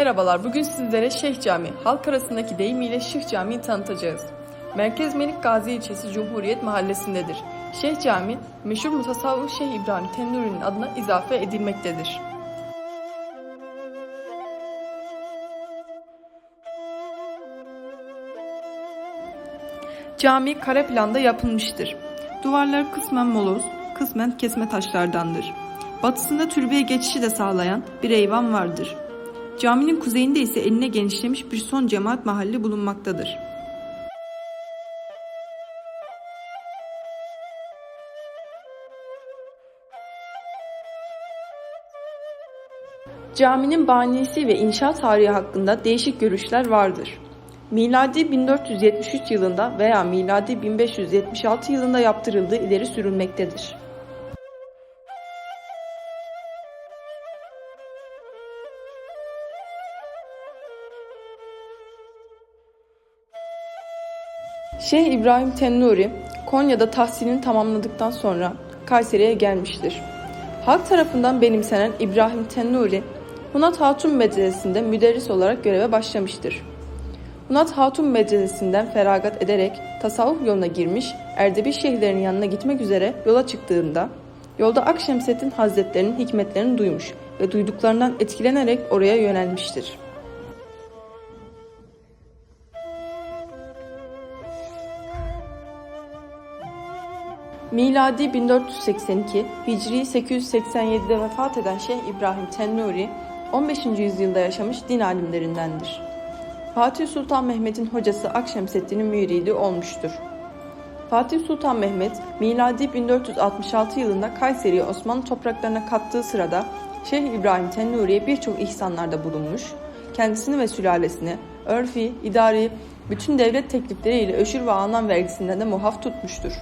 Merhabalar, bugün sizlere Şeyh Camii, halk arasındaki deyimiyle Şıh Camii'yi tanıtacağız. Merkez Melik Gazi ilçesi Cumhuriyet Mahallesi'ndedir. Şeyh Camii, meşhur mutasavvıf Şeyh İbrahim Tennuri'nin adına izafe edilmektedir. Cami kare planda yapılmıştır. Duvarları kısmen moloz, kısmen kesme taşlardandır. Batısında türbeye geçişi de sağlayan bir eyvan vardır. Caminin kuzeyinde ise eline genişlemiş bir son cemaat mahalli bulunmaktadır. Caminin banisi ve inşaat tarihi hakkında değişik görüşler vardır. Miladi 1473 yılında veya miladi 1576 yılında yaptırıldığı ileri sürülmektedir. Şeyh İbrahim Tennuri, Konya'da tahsilini tamamladıktan sonra Kayseri'ye gelmiştir. Halk tarafından benimsenen İbrahim Tennuri, Hunat Hatun Medresesi'nde müderris olarak göreve başlamıştır. Hunat Hatun Medresesi'nden feragat ederek tasavvuf yoluna girmiş, Erdebil şeyhlerinin yanına gitmek üzere yola çıktığında, yolda Akşemseddin Hazretlerinin hikmetlerini duymuş ve duyduklarından etkilenerek oraya yönelmiştir. Miladi 1482, Hicri 887'de vefat eden Şeyh İbrahim Tennuri, 15. yüzyılda yaşamış din alimlerindendir. Fatih Sultan Mehmet'in hocası Akşemseddin'in müridi olmuştur. Fatih Sultan Mehmet, miladi 1466 yılında Kayseri'yi Osmanlı topraklarına kattığı sırada Şeyh İbrahim Tennuri'ye birçok ihsanlarda bulunmuş, kendisini ve sülalesini örfi, idari, bütün devlet teklifleriyle öşür ve anan vergisinden de muhaf tutmuştur.